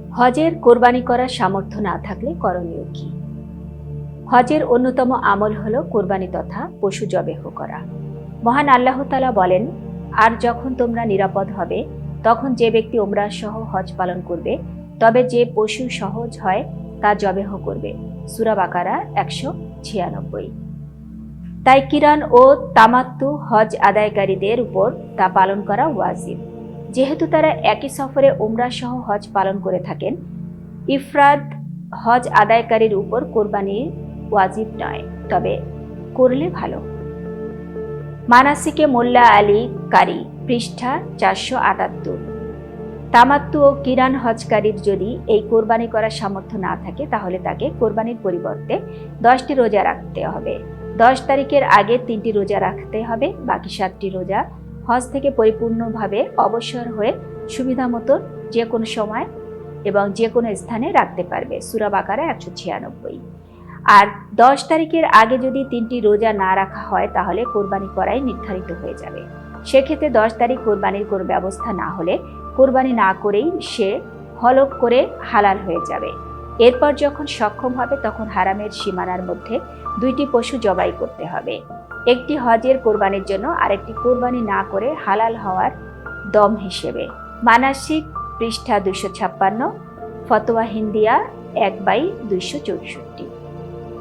হজের কোরবানি করার সামর্থ্য না থাকলে করণীয় কি? হজের অন্যতম আমল হল কোরবানি তথা পশু জবেহ করা। মহান আল্লাহ তালা বলেন, আর যখন তোমরা নিরাপদ হবে, তখন যে ব্যক্তি ওমরা সহ হজ পালন করবে, তবে যে পশু সহজ হয়, তা জবেহ করবে। সুরা বাকারা একশো ছিয়ানব্বই। তাই কিরান ও তামাত্তু হজ আদায়কারীদের উপর তা পালন করা ওয়াজিব। যেহেতু তারা একই সফরে উমরা সহ হজ পালন করে থাকেন ইফরাদ হজ আদায়কারীর উপর কোরবানি ওয়াজিব নয়, তবে করলে ভালো। মানাসিকে মোল্লা আলী কারি পৃষ্ঠা চারশো আটাত্তর। তামাত্তু ও কিরান হজকারীর যদি এই কোরবানি করার সামর্থ্য না থাকে, তাহলে তাকে কোরবানির পরিবর্তে দশটি রোজা রাখতে হবে। দশ তারিখের আগে তিনটি রোজা রাখতে হবে, বাকি সাতটি রোজা হজ থেকে পরিপূর্ণভাবে অবসর হয়ে সুবিধা মতো যে কোনো সময় এবং যে কোনো স্থানে রাখতে পারবে। সুরা বাকারা একশো ছিয়ানব্বই। আর দশ তারিখের আগে যদি তিনটি রোজা না রাখা হয়, তাহলে কোরবানি করাই নির্ধারিত হয়ে যাবে। সেক্ষেত্রে দশ তারিখ কোরবানির কোনো ব্যবস্থা না হলে কোরবানি না করেই সে হলক করে হালাল হয়ে যাবে। এরপর যখন সক্ষম হবে, তখন হারামের সীমানার মধ্যে দুইটি পশু জবাই করতে হবে। একটি হজের কোরবানির জন্য, আরেকটি কোরবানি না করে হালাল হওয়ার দম হিসেবে। মানাসিক পৃষ্ঠা দুশো ছাপ্পান্ন, ফতোয়া হিন্দিয়া এক বাই দুইশো চৌষট্টি।